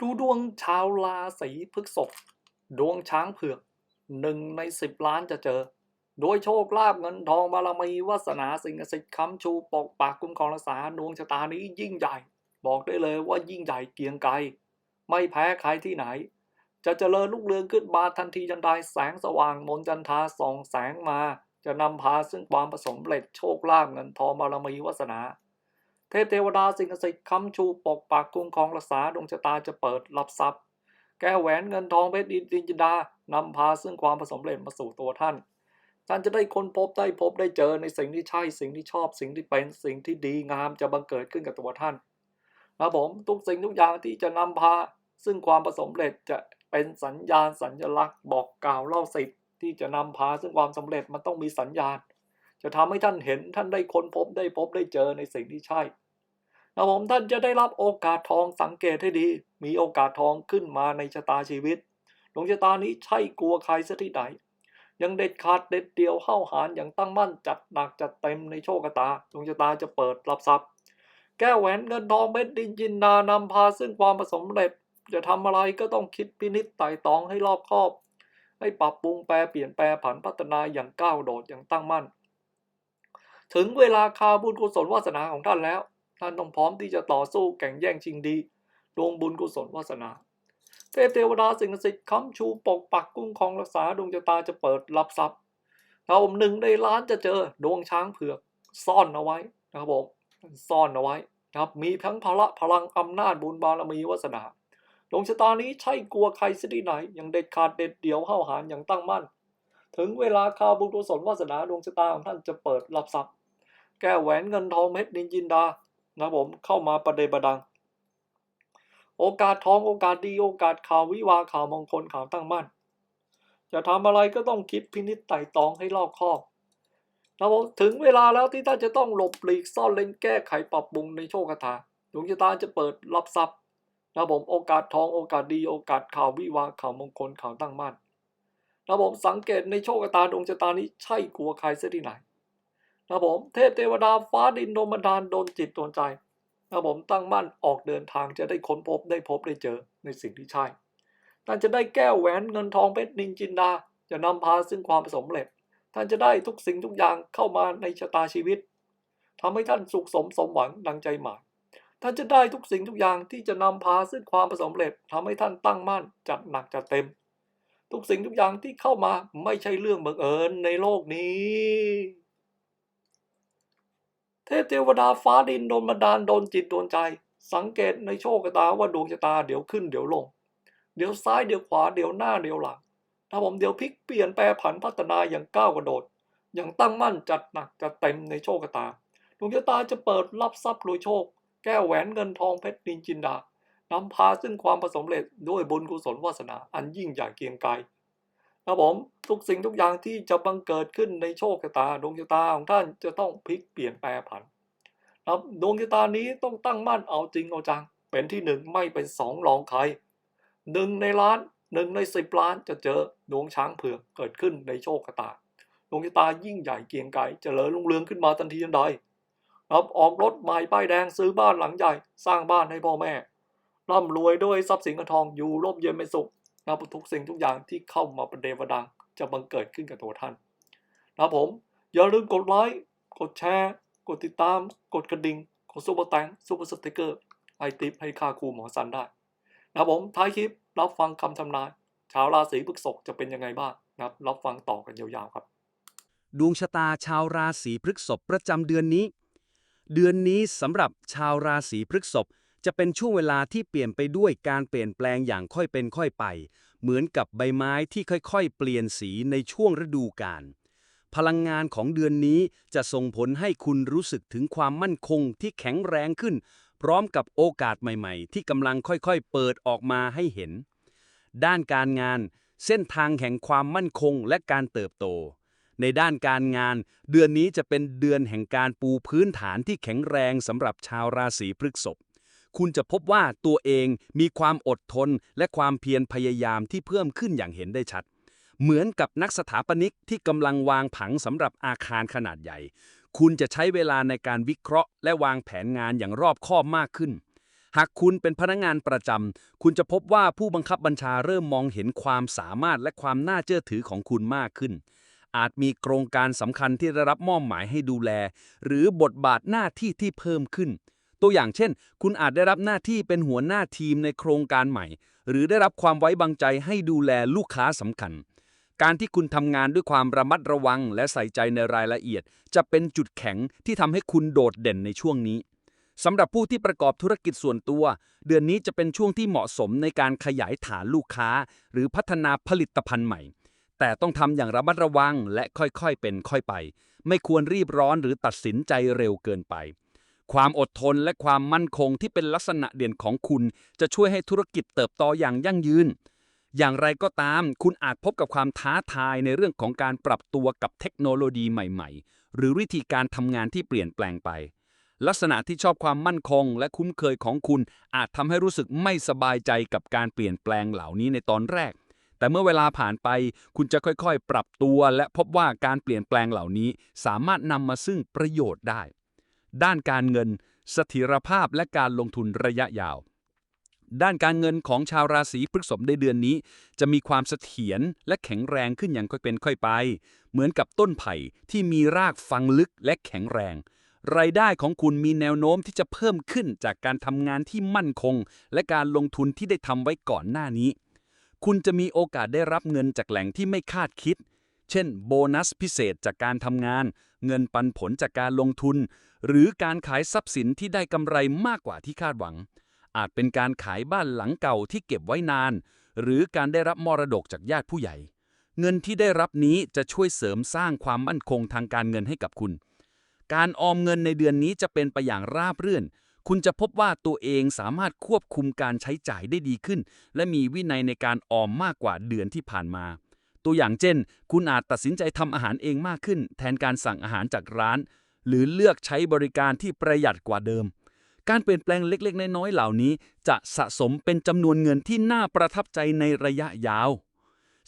ดูดวงชาวราศีพฤษภดวงช้างเผือกหนึ่งในสิบล้านจะเจอ โดยโชคลาภเงินทองบารมีวาสนาสิ่งศักดิ์สิทธิ์ค้ำชูปกปักคุ้มครองรักษาดวงชะตานี้ยิ่งใหญ่ บอกได้เลยว่ายิ่งใหญ่เกียงไกรไม่แพ้ใครที่ไหน จะเจริญรุ่งเรืองขึ้นมาทันทีทันใดแสงสว่างมนจันทาส่องแสงมา จะนำพาซึ่งความผสมเร็จโชคลาภเงินทองบารมีวาสนา เทพเทวดาสิ่งศักดิ์สิทธิ์ค้ำชูปกปักคุ้มครองรักษาดวงชะตาจะเปิดรับทรัพย์ แก้แหวนเงินทองเพชรดินดินจินดานำพาซึ่งความผสมเร็จมาสู่ตัวท่าน ท่านจะได้ค้นพบได้พบได้เจอในสิ่งที่ใช่สิ่งที่ชอบสิ่งที่เป็นสิ่งที่ดีงามจะบังเกิดขึ้นกับตัวท่านนะผมทุกสิ่งทุกอย่างที่จะนำพา ซึ่งความผสมเร็จจะเป็นสัญญาณสัญลักษณ์บอกกล่าวเล่าสิทธิ์ที่จะนำพาซึ่งความสำเร็จมันต้องมีสัญญาณ จะทำให้ท่านเห็นท่านได้ค้นพบได้พบได้เจอในสิ่งที่ใช่นะผมท่านจะได้รับโอกาสทองสังเกตให้ดี มีโอกาสทองขึ้นมาในชะตาชีวิตดวงชะตานี้ใช่กลัวใครซะที่ไหน ยังเด็ดขาดเด็ดเดียวเข้าหารอย่างตั้งมั่นจัดหนักจัดเต็มในโชคชะตาดวงชะตาจะเปิดรับทรัพย์แก้แหวนเงินทองเม็ดดินจินดานำพาซึ่งความผสมเร็จจะทำอะไรก็ต้องคิดพินิจไต่ตองให้รอบคอบ ให้ปรับปรุงแปรเปลี่ยนแปลผันพัฒนาอย่างก้าวโดดอย่างตั้งมั่น ถึงเวลาคาบุญกุศลวาสนาของท่านแล้ว ท่านต้องพร้อมที่จะต่อสู้แข่งแย่งชิงดีดวงบุญกุศลวาสนาเทพเทวดาสิ่งศักดิ์สิทธิ์ค้ำชูปกปักคุ้มคองรักษาดวงชะตาจะเปิดรับทรัพย์ถ้าผมหนึ่งในล้านจะเจอดวงช้างเผือกซ่อนเอาไว้นะครับผมซ่อนเอาไว้นะครับมีทั้งพละพลังอำนาจบุญบารมีวาสนาดวงชะตานี้ใช่กลัวใครสิที่ไหนยังเด็ดขาดเด็ดเดี่ยวเข้าหารอย่างตั้งมั่น ถึงเวลาคาวบุญกุศลวาสนาดวงชะตาของท่านจะเปิดรับทรัพย์ แก้วแหวนเงินทองเม็ดนินจินดานะผมเข้ามาประเดประดัง โอกาสทองโอกาสดีโอกาสข่าววิวาข่าวมงคลข่าวตั้งมั่น จะทำอะไรก็ต้องคิดพินิจไต่ตองให้รอบคอบนะผมถึงเวลาแล้วที่ท่านจะต้องหลบหลีกซ่อนเล่นแก้ไขปรับปรุงในโชคชะตาดวงชะตาจะเปิดรับทรัพย์นะผมโอกาสทองโอกาสดีโอกาสข่าววิวาข่าวมงคลข่าวตั้งมั่นนะผมสังเกตในโชคชะตาดวงชะตานี้ใช่กลัวใครเสียที่ไหน นะผมเทพเทวดาฟ้าดินโดนบันดาลโดนจิตโดนใจนะผมตั้งมั่นออกเดินทางจะได้ค้นพบได้พบได้เจอในสิ่งที่ใช่ท่านจะได้แก้วแหวนเงินทองเพชรนินจินดาจะนำพาซึ่งความสำเร็จ ท่านจะได้ทุกสิ่งทุกอย่างเข้ามาในชะตาชีวิตทำให้ท่านสุขสมสมหวังดังใจหมายท่านจะได้ทุกสิ่งทุกอย่างที่จะนำพาซึ่งความสำเร็จทำให้ท่านตั้งมั่นจัดหนักจัดเต็ม ทุกสิ่งทุกอย่างที่เข้ามาไม่ใช่เรื่องบังเอิญในโลกนี้ เทพเทวดาฟ้าดินโดนบันดาลโดนจิตโดนใจ สังเกตในโชคชะตาว่าดวงชะตาเดี๋ยวขึ้นเดี๋ยวลง เดี๋ยวซ้ายเดี๋ยวขวาเดี๋ยวหน้าเดี๋ยวหลังถ้าผมเดี๋ยวพลิกเปลี่ยนแปรผันพัฒนาอย่างก้าวกระโดด อย่างตั้งมั่นจัดหนักจัดเต็มในโชคชะตาดวงชะตาจะเปิดรับทรัพย์รวยโชค แก้วแหวนเงินทองเพชรนินจินดานำพาซึ่งความประสมเร็จด้วยบุญกุศลวาสนาอันยิ่งใหญ่เกียงไกร ครับผมทุกสิ่งทุกอย่างที่จะบังเกิดขึ้นในโชคชะตาดวงชะตาของท่านจะต้องพลิกเปลี่ยนแปลผันครับดวงชะตานี้ต้องตั้งมั่นเอาจริงเอาจัง เป็นที่หนึ่งไม่เป็นสองรองใครหนึ่งในล้านหนึ่งในสิบล้านจะเจอดวงช้างเผือกเกิดขึ้นในโชคชะตาดวงชะตายิ่งใหญ่เกียงไกรเจริญรุ่งเรืองขึ้นมาทันทีทันใดครับออกรถใหม่ป้ายแดงซื้อบ้านหลังใหญ่ สร้างบ้านให้พ่อแม่ร่ำรวยด้วยทรัพย์สินเงินทองอยู่ร่มเย็นเป็นสุข นะทุกสิ่งทุกอย่างที่เข้ามาประเดประดังจะบังเกิดขึ้นกับตัวท่านนะผม อย่าลืมกดไลค์กดแชร์ กดติดตาม กดกระดิ่งกดซุปเปอร์แตงซุปเปอร์สติกเกอร์ไอติปให้ค่าครูหมอสันได้นะผมท้ายคลิปรับฟังคำทำนายชาวราศีพฤษภจะเป็นยังไงบ้างนะครับรับฟังต่อกันยาวๆครับ ดวงชะตาชาวราศีพฤษภประจำเดือนนี้ เดือนนี้สำหรับชาวราศีพฤษภ จะเป็นช่วงเวลาที่เปลี่ยนไปด้วยการเปลี่ยนแปลงอย่างค่อยเป็นค่อยไป เหมือนกับใบไม้ที่ค่อยๆ เปลี่ยนสีในช่วงฤดูกาลพลังงานของเดือนนี้จะส่งผลให้คุณรู้สึกถึงความมั่นคงที่แข็งแรงขึ้น พร้อมกับโอกาสใหม่ๆ ที่กำลังค่อยๆ เปิดออกมาให้เห็น ด้านการงาน เส้นทางแห่งความมั่นคงและการเติบโต ในด้านการงาน เดือนนี้จะเป็นเดือนแห่งการปูพื้นฐานที่แข็งแรงสำหรับชาวราศีพฤษภ คุณจะพบว่าตัวเองมีความอดทนและความเพียรพยายามที่เพิ่มขึ้นอย่างเห็นได้ชัด เหมือนกับนักสถาปนิกที่กำลังวางผังสำหรับอาคารขนาดใหญ่ คุณจะใช้เวลาในการวิเคราะห์ และวางแผนงานอย่างรอบคอบมากขึ้นหากคุณเป็นพนักงานประจำ คุณจะพบว่าผู้บังคับบัญชาเริ่มมองเห็นความสามารถและความน่าเชื่อถือของคุณมากขึ้น อาจมีโครงการสำคัญที่ได้รับมอบหมายให้ดูแล หรือบทบาทหน้าที่ที่เพิ่มขึ้น ตัวอย่างเช่น คุณอาจได้รับหน้าที่เป็นหัวหน้าทีมในโครงการใหม่ หรือได้รับความไว้วางใจให้ดูแลลูกค้าสำคัญ การที่คุณทำงานด้วยความระมัดระวังและใส่ใจในรายละเอียด จะเป็นจุดแข็งที่ทำให้คุณโดดเด่นในช่วงนี้สำหรับผู้ที่ประกอบธุรกิจส่วนตัว เดือนนี้จะเป็นช่วงที่เหมาะสมในการขยายฐานลูกค้า หรือพัฒนาผลิตภัณฑ์ใหม่ แต่ต้องทำอย่างระมัดระวังและค่อยๆเป็นค่อยไป ไม่ควรรีบร้อนหรือตัดสินใจเร็วเกินไป ความอดทนและความมั่นคงที่เป็นลักษณะเด่นของคุณ จะช่วยให้ธุรกิจเติบโตอย่างยั่งยืน อย่างไรก็ตาม คุณอาจพบกับความท้าทายในเรื่องของการปรับตัวกับเทคโนโลยีใหม่ๆ หรือวิธีการทำงานที่เปลี่ยนแปลงไป ลักษณะที่ชอบความมั่นคงและคุ้นเคยของคุณ อาจทำให้รู้สึกไม่สบายใจกับการเปลี่ยนแปลงเหล่านี้ในตอนแรก แต่เมื่อเวลาผ่านไป คุณจะค่อยๆ ปรับตัว และพบว่าการเปลี่ยนแปลงเหล่านี้ สามารถนำมาซึ่งประโยชน์ได้ ด้านการเงินเสถียรภาพและการลงทุนระยะยาว ด้านการเงินของชาวราศีพฤษภในเดือนนี้ จะมีความเสถียรและแข็งแรงขึ้นอย่างค่อยเป็นค่อยไป เหมือนกับต้นไผ่ที่มีรากฟังลึกและแข็งแรง รายได้ของคุณมีแนวโน้มที่จะเพิ่มขึ้นจากการทำงานที่มั่นคง และการลงทุนที่ได้ทำไว้ก่อนหน้านี้ คุณจะมีโอกาสได้รับเงินจากแหล่งที่ไม่คาดคิด เช่น โบนัสพิเศษจากการทำงาน เงินปันผลจากการลงทุน หรือการขายทรัพย์สินที่ได้กำไรมากกว่าที่คาดหวัง อาจเป็นการขายบ้านหลังเก่าที่เก็บไว้นาน หรือการได้รับมรดกจากญาติผู้ใหญ่ เงินที่ได้รับนี้จะช่วยเสริมสร้างความมั่นคงทางการเงินให้กับคุณ การออมเงินในเดือนนี้จะเป็นไปอย่างราบรื่นคุณจะพบว่าตัวเองสามารถควบคุมการใช้จ่ายได้ดีขึ้น และมีวินัยในการออมมากกว่าเดือนที่ผ่านมา ตัวอย่างเช่น คุณอาจตัดสินใจทำอาหารเองมากขึ้น แทนการสั่งอาหารจากร้าน หรือเลือกใช้บริการที่ประหยัดกว่าเดิม การเปลี่ยนแปลงเล็กๆ น้อยๆเหล่านี้ จะสะสมเป็นจำนวนเงินที่น่าประทับใจในระยะยาว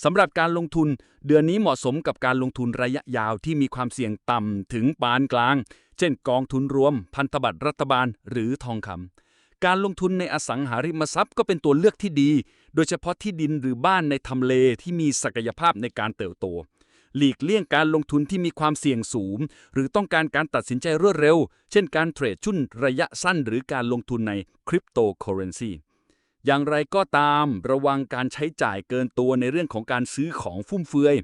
สำหรับการลงทุน เดือนนี้เหมาะสมกับการลงทุนระยะยาวที่มีความเสี่ยงต่ำถึงปานกลาง เช่น กองทุนรวม พันธบัตรรัฐบาล หรือทองคำการลงทุนในอสังหาริมทรัพย์ก็เป็นตัวเลือกที่ดี โดยเฉพาะที่ดินหรือบ้านในทำเลที่มีศักยภาพในการเติบโต หลีกเลี่ยงการลงทุนที่มีความเสี่ยงสูง หรือต้องการการตัดสินใจรวดเร็ว เช่นการเทรดชุนระยะสั้นหรือการลงทุนในคริปโตเคอเรนซีอย่างไรก็ตามระวังการใช้จ่ายเกินตัวในเรื่องของการซื้อของฟุ่มเฟือย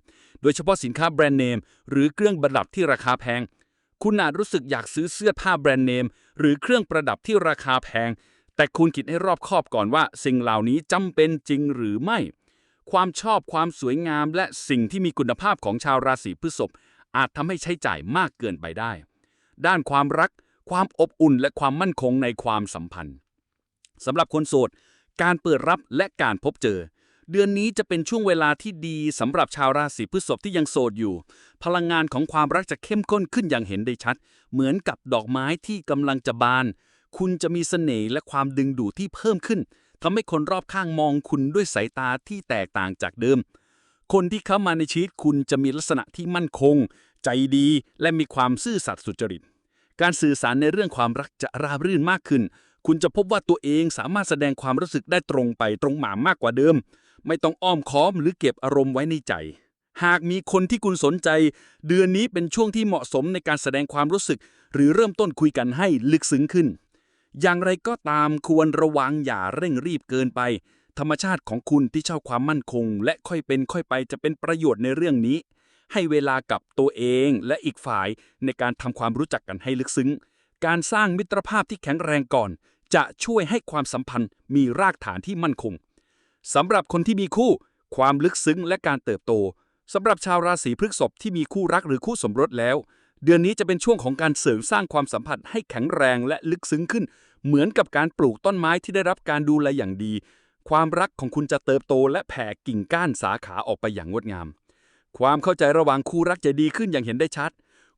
โดยเฉพาะสินค้าแบรนด์เนม หรือเครื่องประดับที่ราคาแพง คุณอาจรู้สึกอยากซื้อเสื้อผ้าแบรนด์เนม หรือเครื่องประดับที่ราคาแพง แต่คุณคิดให้รอบคอบก่อนว่า สิ่งเหล่านี้จำเป็นจริงหรือไม่ ความชอบความสวยงามและสิ่งที่มีคุณภาพของชาวราศีพฤษภอาจทำให้ใช้จ่ายมากเกินไปได้ ด้านความรัก ความอบอุ่นและความมั่นคงในความสัมพันธ์สำหรับคนโสด การเปิดรับและการพบเจอ เดือนนี้จะเป็นช่วงเวลาที่ดีสำหรับชาวราศีพฤษภที่ยังโสดอยู่ พลังงานของความรักจะเข้มข้นขึ้นอย่างเห็นได้ชัด เหมือนกับดอกไม้ที่กำลังจะบาน คุณจะมีเสน่ห์และความดึงดูดที่เพิ่มขึ้นทำให้คนรอบข้างมองคุณด้วยสายตาที่แตกต่างจากเดิม คนที่เข้ามาในชีวิตคุณจะมีลักษณะที่มั่นคง ใจดี และมีความซื่อสัตย์สุจริต การสื่อสารในเรื่องความรักจะราบรื่นมากขึ้น คุณจะพบว่าตัวเองสามารถแสดงความรู้สึกได้ตรงไปตรงมามากกว่าเดิม ไม่ต้องอ้อมค้อมหรือเก็บอารมณ์ไว้ในใจหากมีคนที่คุณสนใจ เดือนนี้เป็นช่วงที่เหมาะสมในการแสดงความรู้สึก หรือเริ่มต้นคุยกันให้ลึกซึ้งขึ้น อย่างไรก็ตามควรระวังอย่าเร่งรีบเกินไป ธรรมชาติของคุณที่ชอบความมั่นคง และค่อยเป็นค่อยไปจะเป็นประโยชน์ในเรื่องนี้ ให้เวลากับตัวเองและอีกฝ่ายในการทำความรู้จักกันให้ลึกซึ้ง การสร้างมิตรภาพที่แข็งแรงก่อน จะช่วยให้ความสัมพันธ์มีรากฐานที่มั่นคงสำหรับคนที่มีคู่ ความลึกซึ้งและการเติบโตสำหรับชาวราศีพฤษภที่มีคู่รักหรือคู่สมรสแล้ว เดือนนี้จะเป็นช่วงของการเสริมสร้างความสัมพันธ์ให้แข็งแรงและลึกซึ้งขึ้น เหมือนกับการปลูกต้นไม้ที่ได้รับการดูแลอย่างดี ความรักของคุณจะเติบโตและแผ่กิ่งก้านสาขาออกไปอย่างงดงาม ความเข้าใจระหว่างคู่รักจะดีขึ้นอย่างเห็นได้ชัด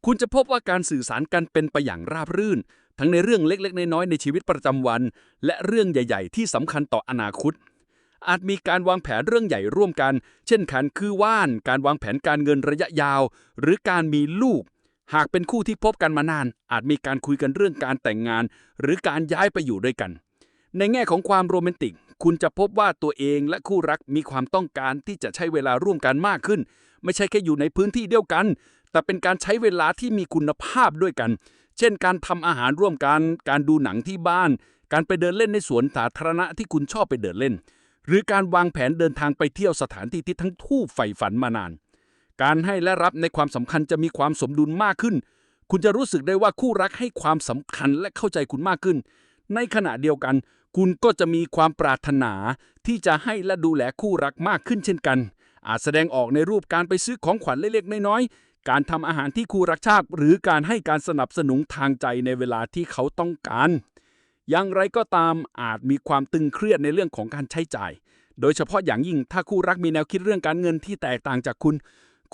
คุณจะพบว่าการสื่อสารกันเป็นไปอย่างราบรื่น ทั้งในเรื่องเล็กๆ น้อยๆในชีวิตประจำวัน และเรื่องใหญ่ ๆ ที่สำคัญต่ออนาคตอาจมีการวางแผนเรื่องใหญ่ร่วมกัน เช่นการคือว่าน การวางแผนการเงินระยะยาว หรือการมีลูก หากเป็นคู่ที่พบกันมานาน อาจมีการคุยกันเรื่องการแต่งงาน หรือการย้ายไปอยู่ด้วยกัน ในแง่ของความโรแมนติก คุณจะพบว่าตัวเองและคู่รักมีความต้องการที่จะใช้เวลาร่วมกันมากขึ้น ไม่ใช่แค่อยู่ในพื้นที่เดียวกัน แต่เป็นการใช้เวลาที่มีคุณภาพด้วยกัน เช่น การทำอาหารร่วมกัน การดูหนังที่บ้าน การไปเดินเล่นในสวนสาธารณะที่คุณชอบไปเดินเล่น หรือการวางแผนเดินทางไปเที่ยวสถานที่ที่ทั้งคู่ใฝ่ฝันมานาน การให้และรับในความสำคัญจะมีความสมดุลมากขึ้น คุณจะรู้สึกได้ว่าคู่รักให้ความสำคัญและเข้าใจคุณมากขึ้น ในขณะเดียวกัน คุณก็จะมีความปรารถนา ที่จะให้และดูแลคู่รักมากขึ้นเช่นกัน อาจแสดงออกในรูปการไปซื้อของขวัญเล็กๆน้อยๆ การทำอาหารที่คู่รักชอบหรือการให้การสนับสนุนทางใจในเวลาที่เขาต้องการ อย่างไรก็ตามอาจมีความตึงเครียดในเรื่องของการใช้จ่าย โดยเฉพาะอย่างยิ่งถ้าคู่รักมีแนวคิดเรื่องการเงินที่แตกต่างจากคุณ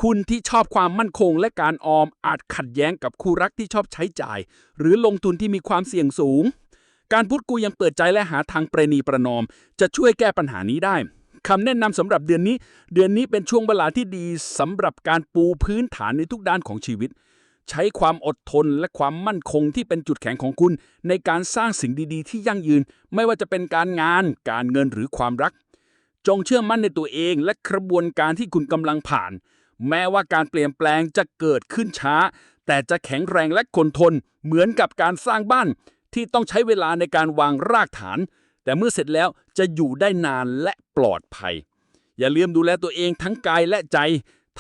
คุณที่ชอบความมั่นคงและการออมอาจขัดแย้งกับคู่รักที่ชอบใช้จ่าย หรือลงทุนที่มีความเสี่ยงสูง การพูดคุยยังเปิดใจและหาทางประนีประนอม จะช่วยแก้ปัญหานี้ได้คำแนะนำสำหรับเดือนนี้ เดือนนี้เป็นช่วงเวลาที่ดีสำหรับการปูพื้นฐานในทุกด้านของชีวิต ใช้ความอดทนและความมั่นคงที่เป็นจุดแข็งของคุณ ในการสร้างสิ่งดีๆ ที่ยั่งยืน ไม่ว่าจะเป็นการงาน การเงินหรือความรัก จงเชื่อมั่นในตัวเองและกระบวนการที่คุณกำลังผ่าน แม้ว่าการเปลี่ยนแปลงจะเกิดขึ้นช้า แต่จะแข็งแรงและคงทนเหมือนกับการสร้างบ้านที่ต้องใช้เวลาในการวางรากฐาน แต่เมื่อเสร็จแล้วจะอยู่ได้นานและปลอดภัย อย่าลืมดูแลตัวเองทั้งกายและใจ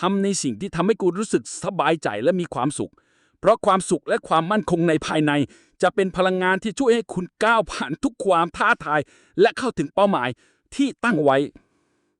ทำในสิ่งที่ทำให้คุณรู้สึกสบายใจและมีความสุข เพราะความสุขและความมั่นคงในภายใน จะเป็นพลังงานที่ช่วยให้คุณก้าวผ่านทุกความท้าทาย และเข้าถึงเป้าหมายที่ตั้งไว้